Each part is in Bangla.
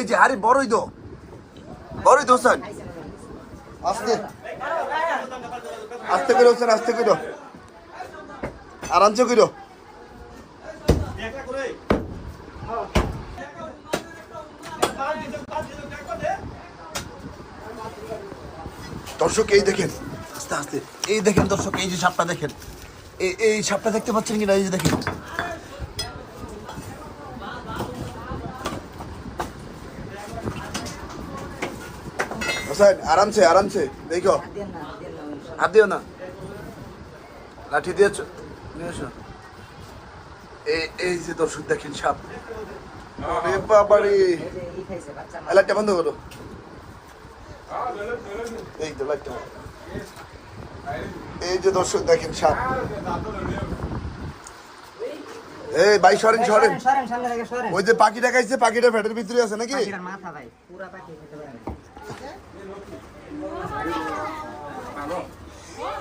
এই যে, আরে, বড়ই তো বড়ই তো হোসেন। আস্তে। আস্তে করে, হোসেন, আস্তে করে। আরামসে করো। দর্শক, এই দেখেন, আস্তে আস্তে। এই দেখেন দর্শক, এই যে সাপটা দেখেন। এই সাপটা দেখতে পাচ্ছেন কিনা? এই যে দেখেন। হোসেন আরামসে আরামসে। দেখো। হাত দিও না লাঠি দিয়েছ নিয়ে এসো। এই এই যে দর্শক দেখেন সাপ। আরে বাবারে। লাইটটা বন্ধ করো। এই তো লাইটটা। এই যে দর্শক দেখেন সাপ। এই ভাই সরেন সরেন। ওই যে পাখিটা খাইছে পাখিটা ফ্যাটের ভিতরে আছে নাকি? মাথা ভাই পুরা পাখি খেতে পারে না।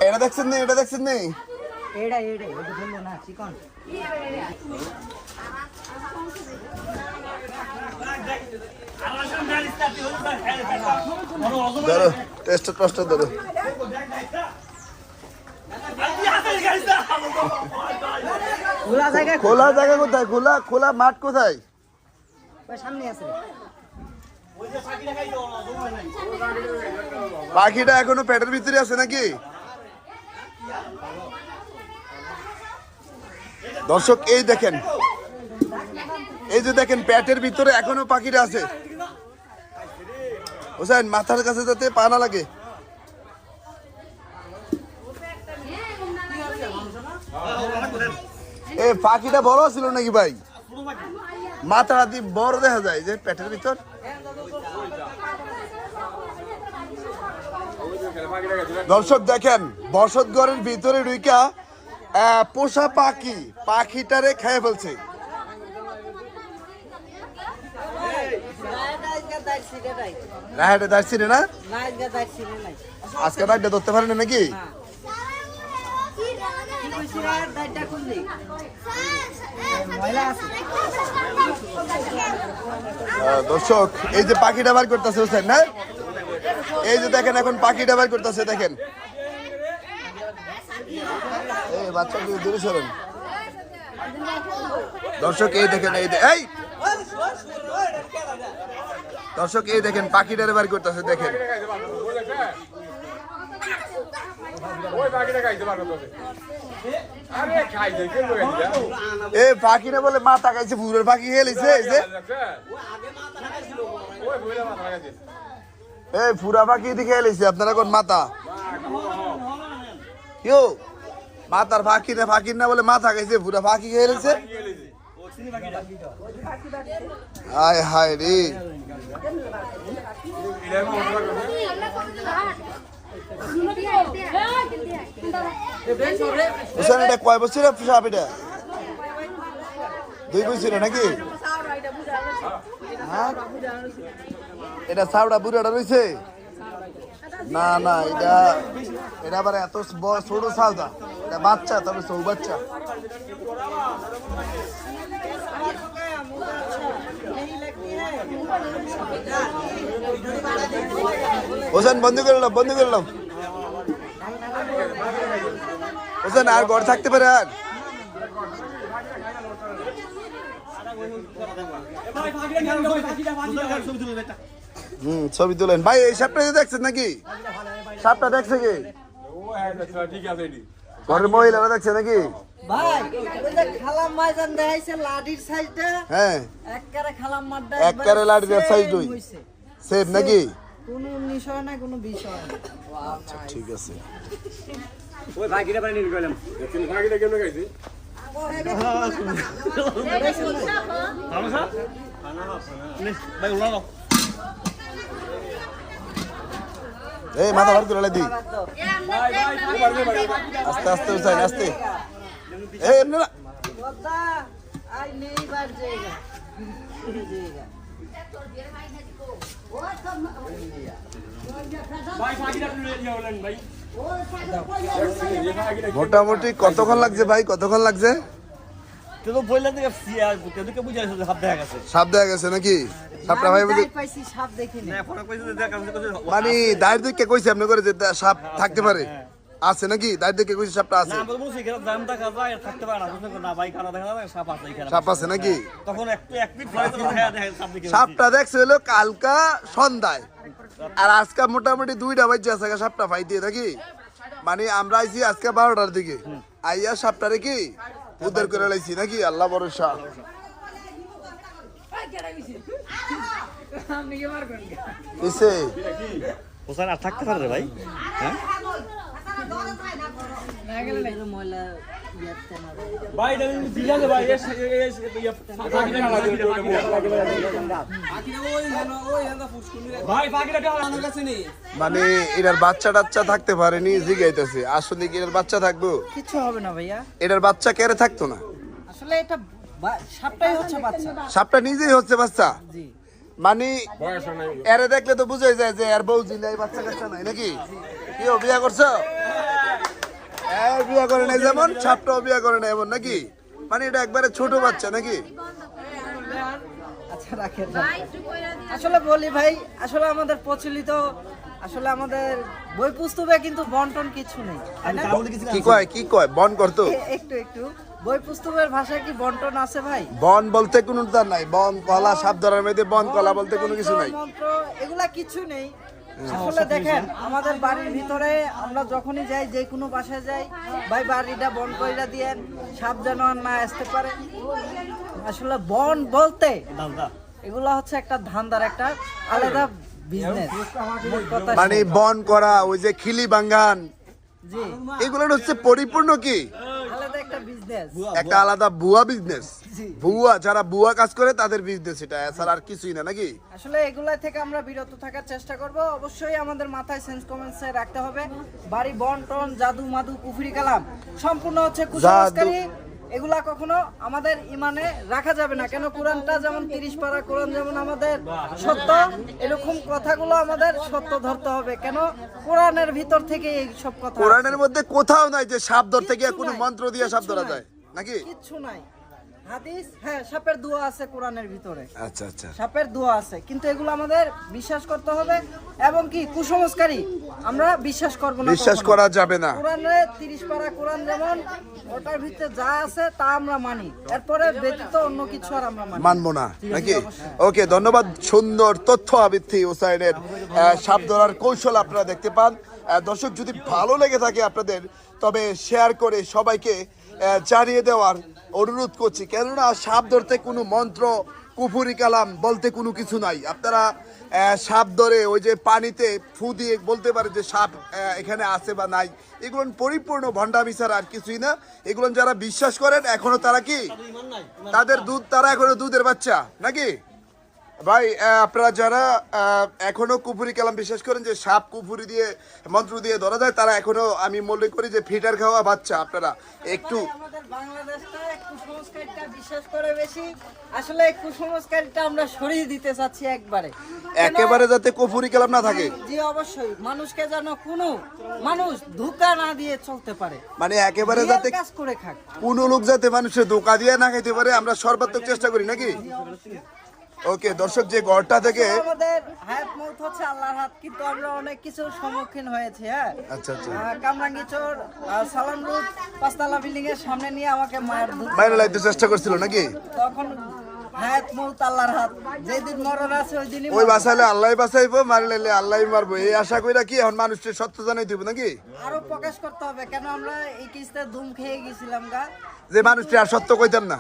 এটা দেখছেন নি এটা দেখছেন নি এইটা এইটাই ওই যে বলল না চিকন ধরো টেস্ট টেস্ট ধরো খোলা জায়গা খোলা জায়গা কোথায়? খোলা খোলা মাঠ কোথায়? সামনে আছে। পাখিটা এখনও পেটের ভিতরে আছে নাকি? দর্শক, এই দেখেন। এই যে দেখেন, পেটের ভিতরে এখনও পাখিটা আছে। হোসেন, মাথার কাছে যাতে পা না লাগে। এ, পাখিটা বড় ছিল নাকি ভাই? মাথা হাতি বড় দেখা যায় যে পেটের ভিতর। দর্শক, দেখেন বসত ঘরের ভিতরে রুইকা পোষা পাখি, পাখিটারে খেয়ে ফেলছে। আজকে ধরতে পারেন নাকি? দর্শক, এই যে পাখিটা বার করতেছে হোসেন না? এই যে দেখেন, এখন পাখিটা বার করতেছে, দেখেন। এই বাচ্চা দূরে সরেন। দর্শক, এই দেখেন, এই এই! দর্শক, এই দেখেন, পাখিটারে বার করতেছে, দেখেন। এ পাখি না বলে মাথা খাইছে ভুরের পাখি খেয়েছে এই ওই বুঝলে মাথা লাগাইছে এই, ফুরা পাখি দিকে খেয়েছে আপনারা কোন মাথা কেউ? মাথার ফাঁকি না ফাঁকির না বলে মাথা খাইছে পুরা ফাঁকি খেয়েছে হায় হায় রে। এটা কয় বছর সাপ এটা? দুই বছর নাকি? হ্যাঁ? এটা সাউডা বুড়াটা রয়েছে? না না, এটা এটা আবার এত ছোট সাউদা এটা বাচ্চা, তবে সৌ বাচ্চা। হোসেন, বন্ধ করলাম বন্ধ করলাম হোসেন, আর ঘর থাকতে পারে আর? হুম ছবি তুলেন। ভাই এই সাপটা যে দেখছেন নাকি? সাপটা দেখছে কি? হ্যাঁ ঘরের মহিলারা দেখছে নাকি? ভাই ওই হ্যাঁ। একবারে লাঠির size দুই। সেফ নাকি? কোনো উনিশ না কোনো বিশ হয় ঠিক আছে। ওই পাখিটা পানি নিয়ে গেলাম তুমি পাখিটা কেমন খাইছে? এই মাথা বার করে দি আস্তে আস্তে উঠাই আস্তে। এই এমনি না। মোটামুটি কতক্ষণ লাগছে ভাই? কতক্ষণ লাগছে? সাপ দেখা গেছে নাকি? সাপটা ভাই বুঝি সাপ মানে দায়ের দিকে কইছে আপনি করে যে সাপ থাকতে পারে। আছে নাকি? দায়ের দিকে কইছে সাপটা আছে। না, বলছি এখানে জ্যাম দেখা যায়, থাকতে পারে না। বুঝলেন না, বাইক আনা দেখা যায়, সাপ আছে এখানে। সাপ আছে নাকি? তখন একটু এক মিনিট পরে তখন হ্যাঁ, সাপ সাপটা দেখছে হলো কালকা সন্ধ্যায়। আর আজকে মোটামুটি দুইটা বাজে আছে সাপটা ফাই দিয়ে থাকি মানে আমরা আইছি আজকে বারোটার দিকে। আইয়া সাপটারে কি উদ্ধার করে লাইছি নাকি? আল্লাহ ভরসা। কিসে হোসেন আর থাকতে পারে ভাই হ্যাঁ? মানে এটার বাচ্চা টাচ্চা থাকতে পারেনি জিগাইতেছে। আসলে কি এটার বাচ্চা থাকব? কিছু হবে না ভাইয়া। এটার বাচ্চা কেড়ে থাকতো না? আসলে এটা বা- সাপটাই হচ্ছে বাচ্চা। সাপটা নিজেই হচ্ছে বাচ্চা? মানে এরে দেখলে তো বুঝাই যায় যে এর বউ জিলাই বাচ্চা কাচ্চা নাই নাকি? কি ও বিয়া করছ? বিয়া করে নাই যেমন সাপটাও বিয়া করে নাই এমন নাকি? মানে এটা একবারে ছোট বাচ্চা নাকি? আচ্ছা রাখেন আসলে বলি ভাই আসলে আমাদের প্রচলিত আসলে আমাদের বই পুস্তকে কিন্তু বন্টন কিছু নেই না? কি কয় কি কয়? বন করতো একটু একটু। বই পুস্তকের ভাষায় কি বন্টন আছে ভাই? বন বলতে কোনো তার নাই বন কলা ধরার মধ্যে বন কলা বলতে কোনো কিছু নাই। মন্ত্র এগুলা কিছু নেই। আসলে দেখেন আমাদের বাড়ির ভিতরে আমরা যখনই যাই যে কোনো বাসায় যাই ভাই বাড়িটা বন কইরা দিয়েন সাপ যেন আর না আসতে পারে। আসলে বন বলতে এগুলা হচ্ছে একটা ধান্দার একটা আলাদা বিজনেস মানে বন করা ওই যে খিলি বাঙ্গান জি। এগুলো হচ্ছে পরিপূর্ণ কি? একটা আলাদা বুয়া বিজনেস বুয়া যারা বুয়া কাজ করে তাদের বিজনেস এটা। এছাড়া আর কিছুই না নাকি? আসলে এগুলা থেকে আমরা বিরত থাকার চেষ্টা করব। অবশ্যই আমাদের মাথায় সেন্স কমেন্টস রাখতে হবে। বাড়ি বন টন জাদু মাদু কুফরি কালাম। সম্পূর্ণ হচ্ছে কুসংস্কারী। এগুলা কখনো আমাদের ইমানে রাখা যাবে না। কেন কোরআনটা যেমন তিরিশ পারা কোরআন যেমন আমাদের সত্য এরকম কথাগুলো আমাদের সত্য ধরতে হবে। কেন কোরআনের ভিতর থেকে এই সব কথা। কোরআনের মধ্যে কোথাও নাই যে সাপ ধরতে গিয়ে কোনো মন্ত্র দিয়ে সাপ ধরা যায়। নাকি? কিচ্ছু নাই। হাদিস? হ্যাঁ সাপের দোয়া আছে কোরআনের ভিতরে। আচ্ছা আচ্ছা। সাপের দোয়া আছে কিন্তু এগুলো আমাদের বিশ্বাস করতে হবে এবং কি কুসংস্কারী। আমরা বিশ্বাস করব না বিশ্বাস করা যাবে না। কোরআনে তিরিশ পারা কোরআন যেমন ওটার ভিতরে যা আছে তা আমরা মানি। এরপরে ব্যতীত অন্য কিছু আর আমরা মানি মানবো না নাকি? ওকে ধন্যবাদ সুন্দর তথ্য আবৃত্তি ওসাইনের সাপ ধরার কৌশল আপনারা দেখতে পান। দর্শক যদি ভালো লেগে থাকে আপনাদের তবে শেয়ার করে সবাইকে জানিয়ে দেওয়ার অনুরোধ করছি কেননা সাপ ধরতে কোনো মন্ত্র কুফুরি কালাম বলতে কোনো কিছু নাই। আপনারা সাপ ধরে ওই যে পানিতে ফু দিয়ে বলতে পারে যে সাপ এখানে আছে বা নাই। এগুলো পরিপূর্ণ ভণ্ডামি বিচার আর কিছুই না। এগুলো যারা বিশ্বাস করেন এখনও তারা কি? তাদের দুধ তারা এখনও দুধের বাচ্চা নাকি? ভাই আপনারা যারা এখনও কুপুরি কালাম বিশ্বাস করেন যে সাপ কুপুরি দিয়ে মন্ত্র দিয়ে ধরা যায় তারা এখনও আমি মনে করি যে ফিটার খাওয়া বাচ্চা আপনারা। একটু একবারে। যাতে কুপুরি কালাম না থাকে। জি অবশ্যই। মানুষকে যেন কোনো মানুষ ধোকা না দিয়ে চলতে পারে। মানে একেবারে যাতে কাজ করে খাক। কোনো লোক যাতে মানুষের ধোকা দিয়ে না খাইতে পারে আমরা সর্বাত্মক চেষ্টা করি নাকি? ওকে দর্শক যে ঘরটা থেকে আমাদের হায়াত মৌত হচ্ছে আল্লাহর হাত কিন্তু আমরা অনেক কিছুর সম্মুখীন হয়েছি হ্যাঁ? আচ্ছা আচ্ছা। কামরাঙ্গীচর সালাম রোড পাঁচতলা বিল্ডিং এর সামনে নিয়ে আমাকে মায়ের বাইরে লাইতে চেষ্টা করছিল নাকি? তখন হায়াত মৌত আল্লাহর হাত। যেদিন মরণ আছে ওই দিনই ওই। বাসাইলে আল্লাহ বাঁচাইবো মারলে আল্লাহ মারবো। এই আশা কইরা কি এখন মানুষের সত্য জানাই দিব নাকি? আরও প্রকাশ করতে হবে কেন আমরা এই কিস্তে ধুম খেয়ে গেছিলাম গা? যে মানুষটি আর সত্য কইতাম না।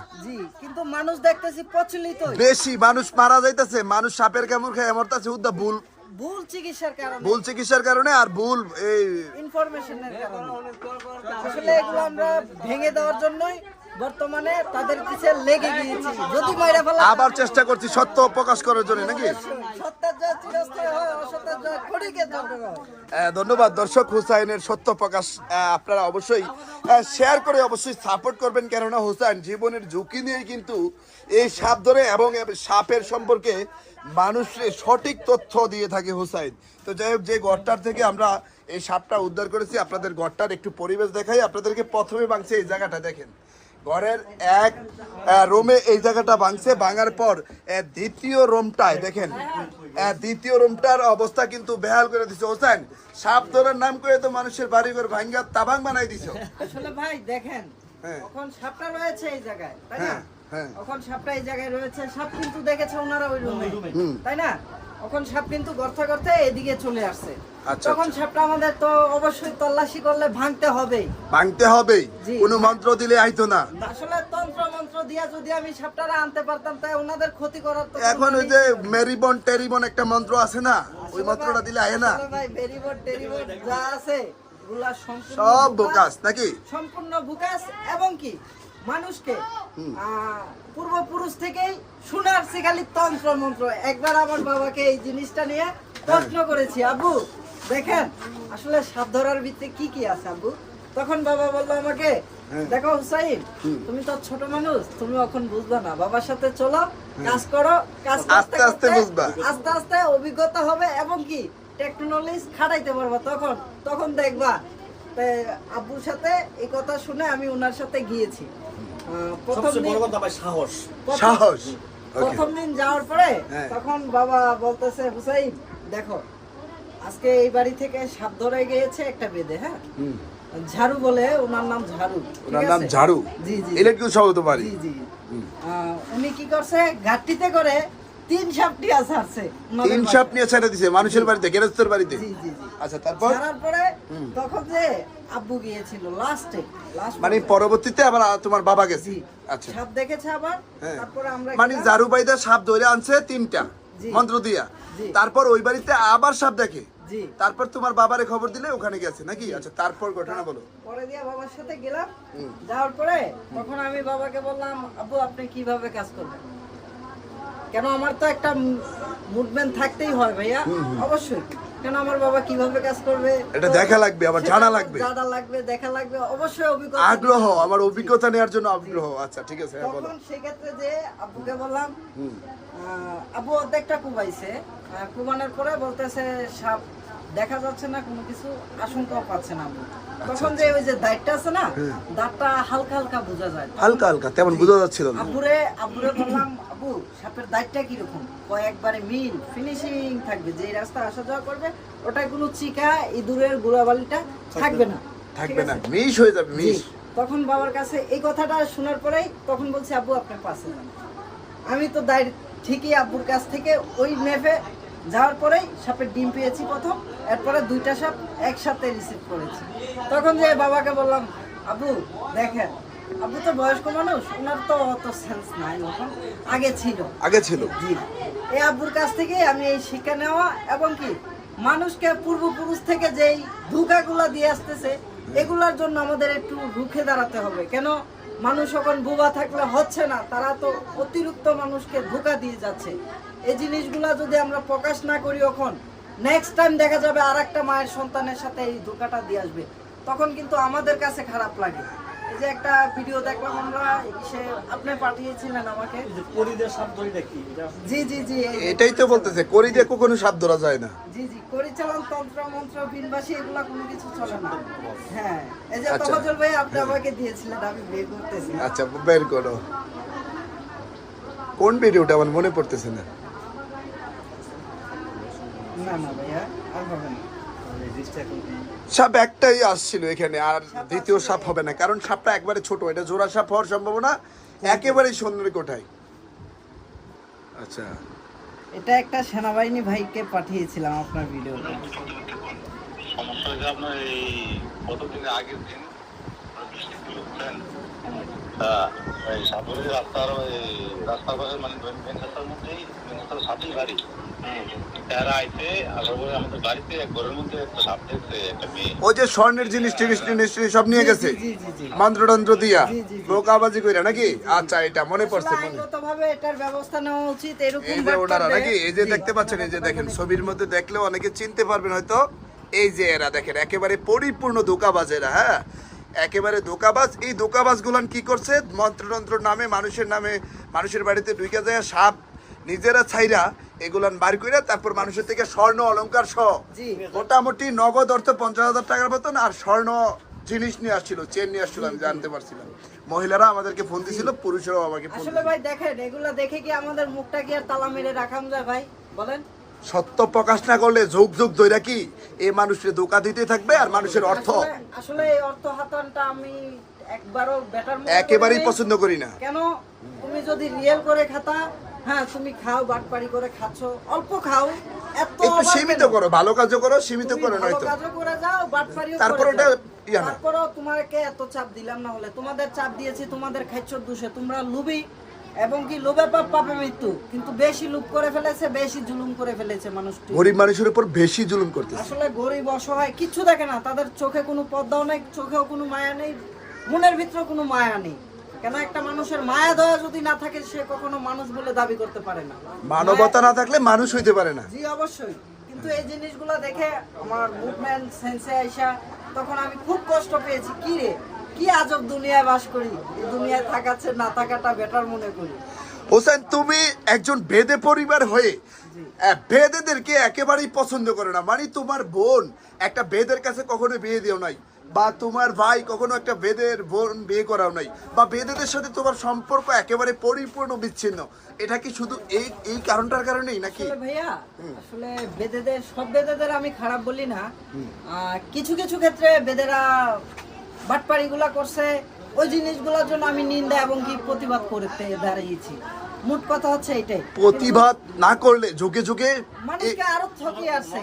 কিন্তু মানুষ দেখতেছি প্রচলিত বেশি মানুষ মারা যাইতেছে মানুষ সাপের কামড় খেয়ে মরতেছে উদ্দা ভুল। ভুল চিকিৎসার কারণে। ভুল চিকিৎসার কারণে আর ভুল এই ইনফরমেশনের কারণে। আসলে এগুলো আমরা ভেঙে দেওয়ার জন্যই বর্তমানে তাদের পিছে লেগে গিয়েছি? যদি মাইরা ফেলা আবার চেষ্টা করছি সত্য প্রকাশ করার জন্য নাকি? ধন্যবাদ দর্শক হুসাইনের সত্য প্রকাশ। আপনারা অবশ্যই শেয়ার করে অবশ্যই সাপোর্ট করবেন কেননা হুসাইন জীবনের ঝুঁকি নিয়ে কিন্তু এই সাপ ধরে এবং সাপের সম্পর্কে মানুষের সঠিক তথ্য দিয়ে থাকে হুসাইন। তো যাই হোক যে গড়টার থেকে আমরা এই সাপটা উদ্ধার করেছি আপনাদের গড়টার একটু পরিবেশ দেখাই আপনাদেরকে প্রথমে বাংছে এই জায়গাটা দেখেন। ঘরের এক রোমে এই জায়গাটা ভাঙছে ভাঙার পর দ্বিতীয় রোমটায় দেখেন দ্বিতীয় রোমটার অবস্থা কিন্তু বেহাল করে দিছে। হোসেন সাপ ধরার নাম করে তো মানুষের বাড়ি ঘর ভাঙ্গা তাবাং বানাই দিছো। আসলে ভাই দেখেন হ্যাঁ। এখন সাপটা রয়েছে এই জায়গায় তাই না? হ্যাঁ, হ্যাঁ। এখন সাপটা এই জায়গায় রয়েছে সাপ কিন্তু দেখেছে ওনারা ওই রুমে তাই না? এখন সাপ কিন্তু গর্তে গর্তে এদিকে চলে আসছে আচ্ছা, তখন আচ্ছা। সাপটা আমাদের তো অবশ্যই তল্লাশি করলে ভাঙতে হবেই। ভাঙতে হবেই। কোনো মন্ত্র দিলে আইতো না। আসলে তন্ত্র মন্ত্র দিয়া যদি আমি সাপটারা আনতে পারতাম তাই ওনাদের ক্ষতি করার তো এখন ওই যে মেরিবন টেরিবন একটা মন্ত্র আছে না? ওই মন্ত্রটা দিলে আয় না? ভাই ভেরিবোর্ড টেরিবোর্ড যা আছে সব। বোকাস নাকি? সম্পূর্ণ বুকাস এবং কি? মানুষকে পূর্বপুরুষ থেকেই শোনার খালি তন্ত্র মন্ত্র একবার আমার বাবাকে এই জিনিসটা নিয়ে প্রশ্ন করেছি আব্বু দেখেন আসলে সাপ ধরার ভিত্তি কি কি আছে আব্বু? তখন বাবা বলল আমাকে দেখো হুসাইন তুমি তো ছোট মানুষ তুমি এখন বুঝবা না। বাবার সাথে চলো কাজ করো কাজ আস্তে আস্তে বুঝবা। আস্তে আস্তে অভিজ্ঞতা হবে এবং কি টেকনোলজি খাটাইতে পারবা। তখন তখন দেখবা তে আব্বুর সাথে এই কথা শুনে আমি ওনার সাথে গিয়েছি। প্রথম দিন বড় কথা ভাই সাহস। সাহস? প্রথম দিন যাওয়ার পরে হ্যাঁ। তখন বাবা বলতেছে হুসাইন দেখো আজকে এই বাড়ি থেকে সাপ ধরে গিয়েছে একটা বেদে হ্যাঁ? ঝাড়ু বলে ওনার নাম ঝাড়ু ওনার নাম ঝাড়ু? জি জি ইলেকট্রিক সহ তো পারি জি জি। আহ, উনি কি করছে ঘাটতিতে করে তিন সাপটি ছাড়ছে তিন সাপ নিয়ে ছেড়ে দিছে মানুষের বাড়িতে গেরস্তের বাড়িতে? আচ্ছা তারপর? ছাড়ার পরে তখন যে আব্বু গিয়েছিল লাস্টে মানে পরবর্তীতে আবার তোমার বাবা গেছে? আচ্ছা। সাপ দেখেছে আবার হ্যাঁ। তারপরে আমরা মানে গেলাম। জারু বাইদা সাপ ধরে আনছে তিনটা। মন্ত্র দিয়া। তারপর ওই বাড়িতে আবার সাপ দেখে? তারপর তোমার বাবারে খবর দিলে ওখানে গেছে নাকি? আচ্ছা তারপর ঘটনা বলো। পরে দিয়ে বাবার সাথে গেলাম। যাওয়ার পরে তখন আমি বাবাকে বললাম আব্বু আপনি কীভাবে কাজ করবেন? কেন আমার তো একটা মুভমেন্ট থাকতেই হয় ভাইয়া? অবশ্যই। কেন আমার বাবা কীভাবে কাজ করবে? এটা দেখা লাগবে, আমার জানা লাগবে। জানা লাগবে দেখা লাগবে অবশ্যই অভিজ্ঞতা আগ্রহ আমার অভিজ্ঞতা নেওয়ার জন্য আগ্রহ। আচ্ছা ঠিক আছে হ্যাঁ, বলো। সেই সেক্ষেত্রে যে আব্বুকে বললাম আব্বু অর্ধেকটা কুবাইছে। কুবানোর পরে বলতেছে সাপ দেখা যাচ্ছে না কোনো কিছু আশঙ্কাও পাচ্ছে না তখন যে ওই যে দাঁতটা আছে না দাঁতটা হালকা হালকা বোঝা যায়। হালকা হালকা তেমন বোঝা যাচ্ছিল না। আব্বুরে আব্বুরে বললাম আব্বু সাপের দাঁতটা কীরকম? কয়েকবারে মিল ফিনিশিং থাকবে। যে রাস্তা আসা যাওয়া করবে ওটা কোনো চিকা ইঁদুরের গুড়াবালিটা থাকবে না। থাকবে না? মিশ হয়ে যাবে। মিশ তখন বাবার কাছে এই কথাটা শোনার পরেই তখন বলছি আব্বু আপনার পাশে যান আমি তো দায় ঠিকই আব্বুর কাছ থেকে ওই নেভে যাওয়ার পরেই সাপের ডিম পেয়েছি প্রথম এরপরে দুইটা সাপ একসাথে রিসিভ করেছি। তখন যে বাবাকে বললাম আব্বু দেখেন আব্বু তো বয়স্ক মানুষ ওনার তো অত সেন্স নাই এখন আগে ছিল। আগে ছিল। জি। এই আব্বুর কাছ থেকে আমি এই শিক্ষা নেওয়া এবং কি মানুষকে পূর্বপুরুষ থেকে যেই ধোকাগুলা দিয়ে আসতেছে এগুলার জন্য আমাদের একটু রুখে দাঁড়াতে হবে। কেন? মানুষ এখন বোবা থাকলে হচ্ছে না তারা তো অতিরিক্ত মানুষকে ধোকা দিয়ে যাচ্ছে। এই জিনিসগুলা যদি আমরা প্রকাশ না করি এখন নেক্সট টাইম দেখা যাবে আর একটা মায়ের সন্তানের সাথে এই ধোকাটা দিয়ে আসবে। তখন কিন্তু আমাদের কাছে খারাপ লাগে। এই যে একটা ভিডিও দেখলাম আমরা সে আপনি পাঠিয়েছিলেন আমাকে। পরিদের সাপ ধরি দেখি জি জি জি এটাই তো বলতেছে করি দিয়ে কখনো সাপ ধরা যায় না। জি জি পরিচালন তন্ত্র মন্ত্র বিনবাসী এগুলা কোনো কিছু চলে না। হ্যাঁ এই যে আচ্ছা। তফাজল ভাই আপনি আমাকে দিয়েছিলেন আমি বের করতেছি। আচ্ছা বের করো। কোন ভিডিওটা আমার মনে পড়তেছে না? না না ভাইয়া আর হবে না। এই জিনিসটা এখন কি? সাপ একটাই আসছিল এখানে আর দ্বিতীয় সাপ হবে না কারণ সাপটা একবারে ছোট এটা জোড়া সাপ হওয়ার সম্ভাবনা একেবারেই সুন্দর কোঠায়। আচ্ছা। এটা একটা সেনাবাহিনী ভাইকে পাঠিয়েছিলাম আপনার ভিডিও আপনার এই কতদিন আগের দিন সাপুরের রাস্তার রাস্তার মানে সাথেই বাড়ি। ওই যে স্বর্ণের জিনিস টিনিস টিনিস টিনিস সব নিয়ে গেছে? জি জি জি মন্ত্রতন্ত্র দিয়া? জি, জি, জি। বোকাবাজি কইরা নাকি? আচ্ছা এটা মনে পড়ছে আইনগতভাবে এটার ব্যবস্থা নেওয়া উচিত এরকম এই যে ওনারা নাকি এই যে দেখতে পাচ্ছেন এই যে দেখেন ছবির মধ্যে দেখলেও অনেকে চিনতে পারবেন হয়তো। এই যে এরা দেখেন একেবারে পরিপূর্ণ ধোকাবাজ এরা হ্যাঁ? একেবারে ধোকাবাজ এই ধোকাবাজ গুলান কি করছে? মন্ত্রতন্ত্র নামে মানুষের নামে মানুষের বাড়িতে ঢুকে যায় সাপ নিজেরা ছাইরা এগুলান বার করে তারপর মানুষের থেকে স্বর্ণ অলংকার সহ মোটামুটি নগদ অর্থ পঞ্চাশ হাজার টাকার মতন আর স্বর্ণ জিনিস নিয়ে আসছিল চেন নিয়ে আসছিল আমি জানতে পারছিলাম। মহিলারা আমাদেরকে ফোন দিছিল পুরুষরাও আমাকে ফোন আসলে ভাই দেখেন এগুলা দেখে কি আমাদের মুখটা কি আর তালা মেরে রাখাম যায় ভাই? বলেন। সত্য প্রকাশ না করলে যুগ যুগ ধরে কি এই মানুষের ধোকা দিতে থাকবে আর মানুষের অর্থ? আসলে এই অর্থ হাতানটা আমি একবারও বেটার একেবারেই পছন্দ করি না। কেন? তুমি যদি রিয়েল করে খাতা হ্যাঁ তুমি খাও বাটপাড়ি করে খাচ্ছ অল্প খাও এত একটু সীমিত করো ভালো কাজও করো সীমিত করো নয়তো। কাজও করে যাও বাটপাড়িও তারপর করে ওটা ইয়া না। তারপরেও তোমাকে এত চাপ দিলাম না হলে। তোমাদের চাপ দিয়েছি তোমাদের দুষে তোমরা লুবি এবং কি লোভে পাপ পাপে মৃত্যু। কিন্তু বেশি লোভ করে ফেলেছে বেশি জুলুম করে ফেলেছে মানুষটি। গরিব মানুষের উপর বেশি জুলুম করতেছে। আসলে গরিব অসহায় কিচ্ছু দেখে না। তাদের চোখে কোনো পদ্মাও নেই চোখেও কোনো মায়া নেই মনের ভিতরে কোনো মায়া নেই। কেন একটা মানুষের মায়া দয়া যদি না থাকে সে কখনো মানুষ বলে দাবি করতে পারে না। মানবতা না থাকলে মানুষ হইতে পারে না। জি অবশ্যই। কিন্তু এই জিনিসগুলো দেখে আমার মুভমেন্ট সেন্সে আইসা তখন আমি খুব কষ্ট পেয়েছি। কি রে? কি আজব দুনিয়ায় বাস করি? এই দুনিয়ায় থাকাচ্ছে না থাকাটা বেটার মনে করি। হোসেন তুমি একজন বেদে পরিবার হয়ে বেদেদেরকে একেবারেই পছন্দ করে না। মানে তোমার বোন একটা বেদের কাছে কখনো বিয়ে দিও নাই। বা তোমার ভাই কখনো একটা বেদের বোন বিয়ে করাও নাই বা বেদেদের সাথে তোমার সম্পর্ক একেবারে পরিপূর্ণ বিচ্ছিন্ন এটা কি শুধু এই এই কারণটার কারণেই নাকি? ভাইয়া আসলে বেদেদের সব বেদেদের আমি খারাপ বলি না। কিছু কিছু ক্ষেত্রে বেদেরা বাটপাড়িগুলা করছে ওই জিনিসগুলোর জন্য আমি নিন্দা এবং কি প্রতিবাদ করতে দাঁড়িয়েছি। মোট কথা হচ্ছে এটাই। প্রতিবাদ না করলে ঝুঁকে ঝুঁকে মানুষকে আরও ঠকি আসছে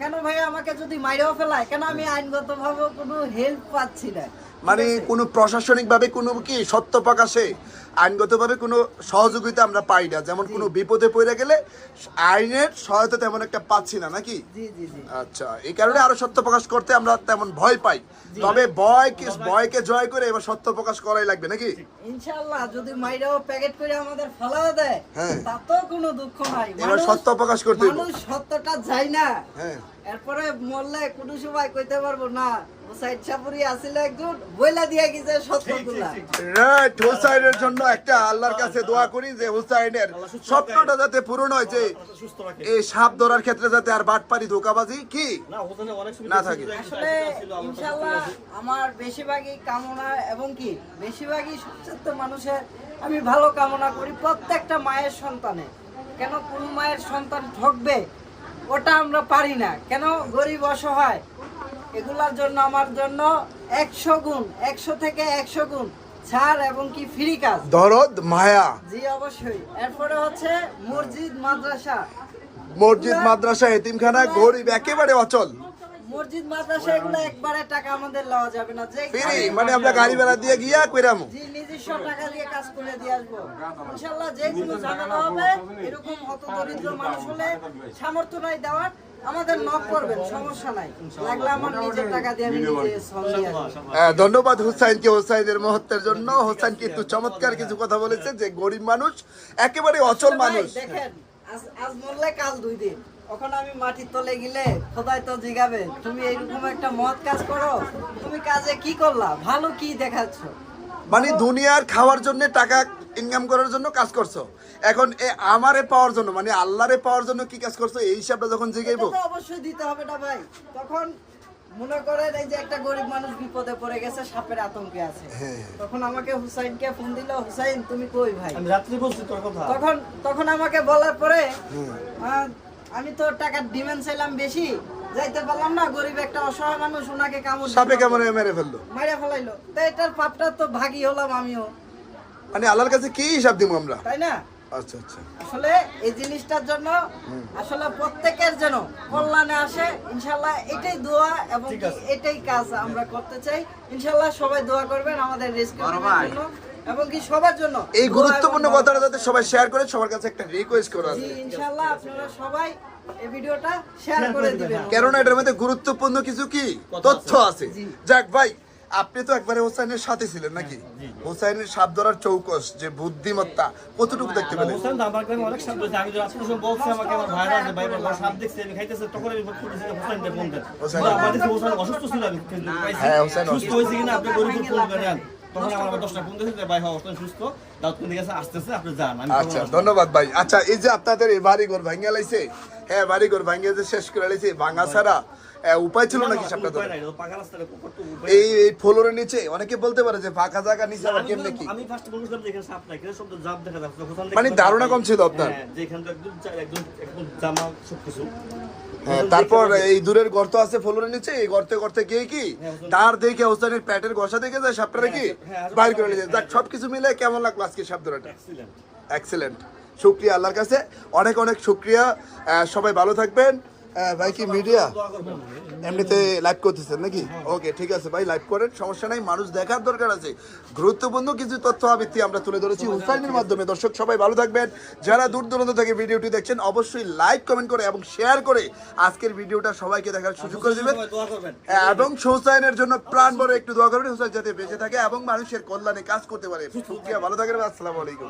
কেন ভাই আমাকে যদি মাইরেও ফেলায়? কেন আমি আইনগত ভাবে কোনো হেল্প পাচ্ছি না? মানে কোনো প্রশাসনিক ভাবে কোনো কি সত্য প্রকাশে আইনগতভাবে কোনো সহযোগিতা আমরা পাই না। যেমন কোনো বিপদে পড়ে গেলে আইনের সহায়তা তেমন একটা পাচ্ছি না নাকি? আচ্ছা এই কারণে আরও সত্য প্রকাশ করতে আমরা তেমন ভয় পাই। তবে ভয়কে ভয়কে জয় করে এবার সত্য প্রকাশ করাই লাগবে নাকি? ইনশাআল্লাহ যদি মাইরাও প্যাকেট করে আমাদের ফালাও দেয় হ্যাঁ। তাতেও কোনো দুঃখ নাই। এবার সত্য প্রকাশ করতে মানুষ সত্যটা যায় না। হ্যাঁ। এরপরে মরলে কোনো সময় কইতে পারব না। চাপুরি একজন বইলা দিয়া গেছে সত্যগুলা। রাইট হুসাইনের জন্য একটা আল্লাহর কাছে দোয়া করি যে হুসাইনের স্বপ্নটা যাতে পূরণ হয় যে এই সাপ ধরার ক্ষেত্রে যাতে আর বাটপারি ধোকাবাজি কি? না হোসেনের অনেক সুবিধা না ছিল, থাকে। আসলে আমার ইনশাআল্লাহ আমার বেশিরভাগই কামনা এবং কি বেশিরভাগই সচেতন মানুষের আমি ভালো কামনা করি প্রত্যেকটা মায়ের সন্তানে। কেন কোন মায়ের সন্তান ঠকবে? ওটা আমরা পারি না। কেন? গরিব অসহায়। এগুলার জন্য আমার জন্য একশো গুণ একশো থেকে একশো গুণ ছাড় এবং কি ফ্রি কাজ। দরদ মায়া। জি অবশ্যই। এরপরে হচ্ছে মসজিদ মাদ্রাসা। মসজিদ মাদ্রাসা এতিমখানা গরিব একেবারে অচল। মসজিদ মাদ্রাসা এগুলো একবারে টাকা আমাদের লওয়া যাবে না। যে ফ্রি মানে আমরা গাড়ি ভাড়া দিয়ে গিয়া কইরামু। জি নিজস্ব টাকা দিয়ে কাজ করে দিয়ে আসব। ইনশাল্লাহ যে কোনো ঝামেলা হবে এরকম হত দরিদ্র মানুষ হলে সামর্থ্য নাই দেওয়ার আমাদের নক করবেন সমস্যা নাই। লাগলে আমার নিজের টাকা দিয়ে আমি নিজে শ্রম দিয়ে আসব। হ্যাঁ, ধন্যবাদ হুসাইনকে হুসাইনের মহত্বের জন্য। হুসাইন কিন্তু চমৎকার কিছু কথা বলেছে যে গরিব মানুষ একেবারে অচল মানুষ। দেখেন আজ আজ মরলে কাল দুই দিন। ওখানে আমি মাটির তলে গেলে খোদাই তো জিগাবে। তুমি এইরকম একটা মহৎ কাজ করো? তুমি কাজে কি করলা? ভালো কি দেখাচ্ছ? মানে দুনিয়ার খাওয়ার জন্য টাকা ইনকাম করার জন্য কাজ করছ। এখন এ আমারে পাওয়ার জন্য মানে আল্লাহরে পাওয়ার জন্য কি কাজ করছ? এই হিসাবটা যখন জিগাইবো। তো অবশ্যই দিতে হবে না ভাই। তখন মনে করেন এই যে একটা গরিব মানুষ বিপদে পড়ে গেছে সাপের আতঙ্কে আছে। হ্যাঁ। তখন আমাকে হুসাইনকে ফোন দিল হুসাইন তুমি কই ভাই? আমি রাত্রি বলছি তোর কথা। তখন তখন আমাকে বলার পরে আহ, আমি তো টাকার ডিমান্ড চাইলাম বেশি যাইতে পারলাম না গরিব একটা অসহায় মানুষ ওনাকে কামড় সাপে কেমন মেরে ফেলল। মাইরা ফেলাইলো। তো এটার পাপটা তো ভাগী হলাম আমিও। মানে আল্লাহর কাছে কি হিসাব দিব আমরা? তাই না? আচ্ছা আচ্ছা। আসলে এই জিনিসটার জন্য আসলে প্রত্যেকের যেন কল্যাণে আসে ইনশাল্লাহ এটাই দোয়া এবং এটাই কাজ আমরা করতে চাই। ইনশাল্লাহ সবাই দোয়া করবেন আমাদের রেস্কিউ জন্য। এবং কি সবার জন্য। এই গুরুত্বপূর্ণ কথাটা যাতে সবাই শেয়ার করে সবার কাছে একটা রিকোয়েস্ট করা আছে। ইনশাল্লাহ আপনারা সবাই এই ভিডিওটা শেয়ার করে দিবেন। কেননা এটার মধ্যে গুরুত্বপূর্ণ কিছু কি? তথ্য আছে। যাক ভাই আপনি তো একবারে হোসাইনের সাথে ছিলেন নাকি? হোসাইনের সাপ ধরার চৌকস যে বুদ্ধিমত্তা কতটুকু দেখতে পেলেন? হোসেন আমার কাছে অনেক সাপ দিয়েছে আমি যখন আপনার বলছি আমাকে আমার ভাইরা যে ভাই আমার সাপ দেখছি আমি খাইতেছে তখন আমি ফোন করেছি ফোন দেন হোসেন। আমার কাছে হোসেন অসুস্থ ছিল আমি হ্যাঁ, হোসেন সুস্থ হয়েছে কিনা আপনি গরিব ফোন করেন হ্যাঁ আচ্ছা ধন্যবাদ ভাই। আচ্ছা এই যে আপনাদের এই বাড়ি ঘর ভাঙ্গা লাইছে হ্যাঁ বাড়ি ঘর ভাঙ্গে যে শেষ করে লাইছে ভাঙা ছাড়া উপায় ছিল নাকি সাপটা ধরে? এই এই ফ্লোরের নিচে অনেকে বলতে পারে যে ফাঁকা জায়গা নিচে আবার কেমনে কি? আমি ফার্স্ট বলছিলাম যে এখানে সাপ নাই কিন্তু সব দেখা যাচ্ছে মানে ধারণা কম ছিল আপনার? হ্যাঁ, যে এখানে একদম একদম একদম জামা হ্যাঁ তারপর এই দূরের গর্ত আছে ফ্লোরের নিচে এই গর্তে গর্তে গিয়ে কি? হ্যাঁ, তার দেখে হোসেনের প্যাটের গসা দেখে যায় সাপটারে কি? হ্যাঁ, হুজুর। বাইর করে নিয়ে যায়। যাক সবকিছু মিলে কেমন লাগল আজকে সাপ ধরাটা. এক্সেলেন্ট শুক্রিয়া আল্লাহর কাছে। অনেক অনেক শুক্রিয়া। সবাই ভালো থাকবেন। আহ, ভাই কি মিডিয়া এমনিতে লাইভ করতেছেন নাকি? ওকে ঠিক আছে ভাই লাইভ করেন সমস্যা নাই মানুষ দেখার দরকার আছে। গুরুত্বপূর্ণ কিছু তথ্য আবৃত্তি আমরা তুলে ধরেছি হুসাইনের মাধ্যমে। দর্শক সবাই ভালো থাকবেন। যারা দূর দূরান্ত থেকে ভিডিওটি দেখছেন অবশ্যই লাইক কমেন্ট করে এবং শেয়ার করে আজকের ভিডিওটা সবাইকে দেখার সুযোগ করে দেবেন। করবেন। এবং হুসাইনের জন্য প্রাণ বড় একটু দোয়া করবেন। হুসাইন যাতে বেঁচে থাকে এবং মানুষের কল্যাণে কাজ করতে পারে। ভালো থাকবেন। আসসালামু আলাইকুম।